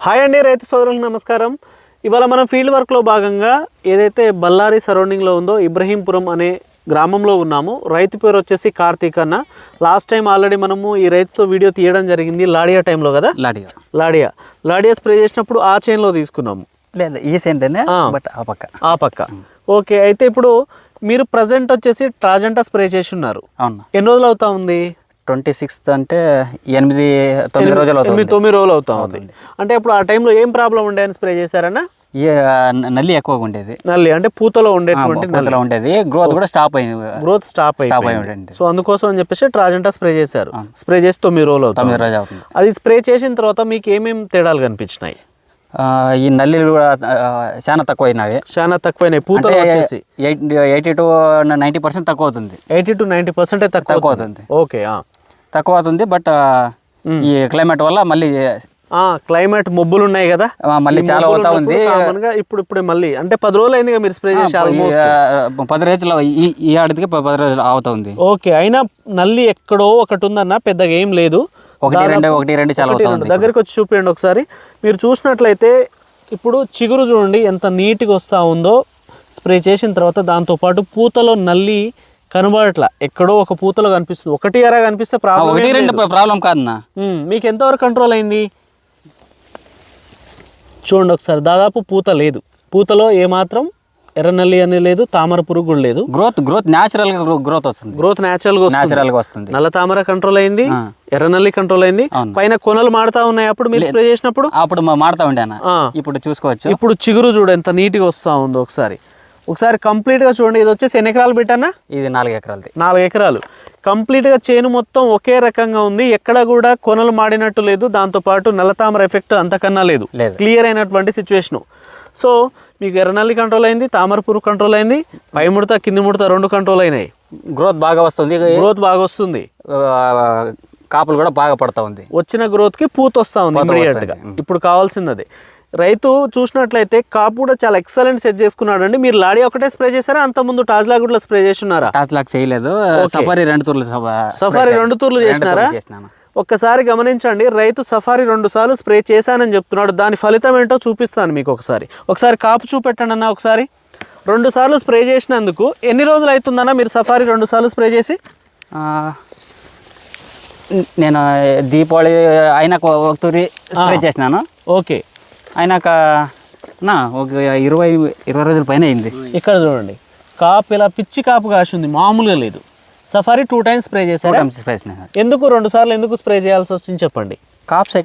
Hi అండి రైతు సోదరులకు నమస్కారం. ఇవాళ మనం ఫీల్డ్ వర్క్లో భాగంగా ఏదైతే బళ్ళారి సరౌండింగ్లో ఉందో ఇబ్రహీంపురం అనే గ్రామంలో ఉన్నాము. రైతు పేరు వచ్చేసి కార్తీక్ అన్న. లాస్ట్ టైం ఆల్రెడీ మనము ఈ రైతుతో వీడియో తీయడం జరిగింది లాడియా టైంలో కదా? లాడిగా లాడియా. లాడియా స్ప్రే చేసినప్పుడు ఆ చైన్లో తీసుకున్నాము. లేదు ఈ ఆ. బట్ ఆ పక్క. ఆ పక్క. ఓకే అయితే ఇప్పుడు మీరు ప్రజెంట్ వచ్చేసి ట్రాజెంటా స్ప్రే చేసి ఉన్నారు. ఎన్ని రోజులు అవుతా ఉంది? ట్వంటీ సిక్స్త్ అంటే ఎనిమిది తొమ్మిది రోజులు అవుతుంది. తొమ్మిది రోజులు అవుతా ఉంది అంటే ఇప్పుడు ఆ టైంలో ఏం ప్రాబ్లం ఉండే అని స్ప్రే చేశారన్నా? నల్లి ఎక్కువగా ఉండేది. నల్లి అంటే పూతలో ఉండేటువంటి పూతలో ఉండేది. గ్రోత్ కూడా స్టాప్ అయింది. గ్రోత్ స్టాప్ స్టాప్ అయి అయిపోయింది ఉండండి సో అందుకోసం అని చెప్పేసి ట్రాజెంటా స్ప్రే చేశారు. స్ప్రే చేసి తొమ్మిది రోజులు అవుతుంది. తొమ్మిది రోజులు అవుతుంది. అది స్ప్రే చేసిన తర్వాత మీకు ఏమేమి తేడాలు కనిపించినాయి? ఈ నల్లిలు కూడా చాలా తక్కువ అయినవి చాలా తక్కువైనాయి పూతలు వచ్చేసి. ఎయిటీ టు నైంటీ పర్సెంట్ తక్కువ అవుతుంది. ఎయిటీ టు నైంటీ పర్సెంట్ తక్కువ అవుతుంది. అవుతుంది. ఓకే. తక్కువ అవుతుంది బట్ ఈ క్లైమేట్ వల్ల మళ్ళీ క్లైమేట్ మబ్బులు ఉన్నాయి కదా మళ్ళీ చాలా అవుతా ఉంది. ఇప్పుడు ఇప్పుడే మళ్ళీ అంటే పది రోజులు అయింది మీరు స్ప్రే చేసి పది రోజులు ఈ ఈ ఆడికి పది రోజులు అవుతా ఉంది. ఓకే అయినా నల్లి ఎక్కడో ఒకటి ఉందన్న పెద్దగా ఏం లేదు. ఒకటి రెండు ఒకటి రెండు చాలా దగ్గరికి వచ్చి చూపించండి ఒకసారి. మీరు చూసినట్లయితే ఇప్పుడు చిగురు చూడండి ఎంత నీట్గా వస్తూ ఉందో. స్ప్రే చేసిన తర్వాత దాంతోపాటు పూతలో నల్లి కనబడట్లా. ఎక్కడో ఒక పూతలో కనిపిస్తుంది. ఒకటి ఎరా కనిపిస్తే ప్రాబ్లం ఒకటి రెండు ప్రాబ్లం కాదన్నా. మీకు ఎంతవరకు కంట్రోల్ అయింది? చూడండి ఒకసారి. దాదాపు పూత లేదు. పూతలో ఏమాత్రం ఎర్ర నల్లి అనేది లేదు తామర పురుగు కూడా లేదు. గ్రోత్ గ్రోత్ న్యాచురల్గా గ్రోత్ వస్తుంది. గ్రోత్ న్యాచురల్గా వస్తుంది. న్యాచురల్గా వస్తుంది. నల్ల తామర కంట్రోల్ అయింది ఆ. ఎర్ర నల్లి కంట్రోల్ అయింది. పైన కొనలు మాడుతా ఉన్నాయి అప్పుడు మీరు స్ప్రే చేసినప్పుడు? అప్పుడు మా- మాడుతా ఉండాను ఆ. ఇప్పుడు చూసుకోవచ్చు. ఇప్పుడు చిగురు చూడు ఎంత నీట్గా వస్తా ఉందో ఒకసారి. ఒకసారి కంప్లీట్గా చూడండి. ఇది వచ్చేసి ఎన్ని ఎకరాలు పెట్టానా ఇది నాలుగు ఎకరాలది. నాలుగు ఎకరాలు. కంప్లీట్గా చేను మొత్తం ఒకే రకంగా ఉంది. ఎక్కడ కూడా కొనలు మాడినట్టు లేదు. దాంతోపాటు నల్లతామర ఎఫెక్ట్ అంతకన్నా లేదు. క్లియర్ అయినటువంటి సిచ్యువేషను సో మీకు ఎర్రనల్లి కంట్రోల్ అయింది తామర పురుగు కంట్రోల్ అయింది పై ముడత కింది ముడత రెండు కంట్రోల్ అయినాయి. గ్రోత్ బాగా వస్తుంది. గ్రోత్ బాగా వస్తుంది. కాపులు కూడా బాగా పడతా ఉంది. వచ్చిన గ్రోత్కి పూత వస్తూ ఉంది ఇప్పుడు కావాల్సింది అదే. రైతు చూసినట్లయితే కాపు కూడా చాలా ఎక్సలెంట్ సెట్ చేసుకున్నాడు అండి మీరు లాడి ఒకటే స్ప్రే చేశారా? అంత ముందు టాజ్లాగుడ్లో స్ప్రే చేసి ఉన్నారా టాస్ లాక్ చేయలేదు. సఫారీ రెండు తూర్లు సఫ- సఫారీ రెండు తూర్లు చేసినారా? ఒక్కసారి గమనించండి. రైతు సఫారీ రెండు సార్లు స్ప్రే చేశానని చెప్తున్నాడు. దాని ఫలితం ఏంటో చూపిస్తాను మీకు ఒకసారి. ఒకసారి కాపు చూపెట్టండి అన్న ఒకసారి. రెండు సార్లు స్ప్రే చేసినందుకు ఎన్ని రోజులు అవుతుందన్న మీరు సఫారీ రెండు సార్లు స్ప్రే చేసి? నేను దీపావళి అయినాక ఒక తూరి స్ప్రే చేసినాను. ఓకే అయినాక నా ఒక ఇరవై ఇరవై రోజుల పైన అయింది. ఇక్కడ చూడండి. కాపు ఇలా పిచ్చి కాపు కాసి ఉంది మామూలుగా లేదు. సఫారీ టూ టైమ్స్ స్ప్రే చేశారా? ఎందుకు రెండు సార్లు ఎందుకు స్ప్రే చేయాల్సి వచ్చింది చెప్పండి. కాప్స్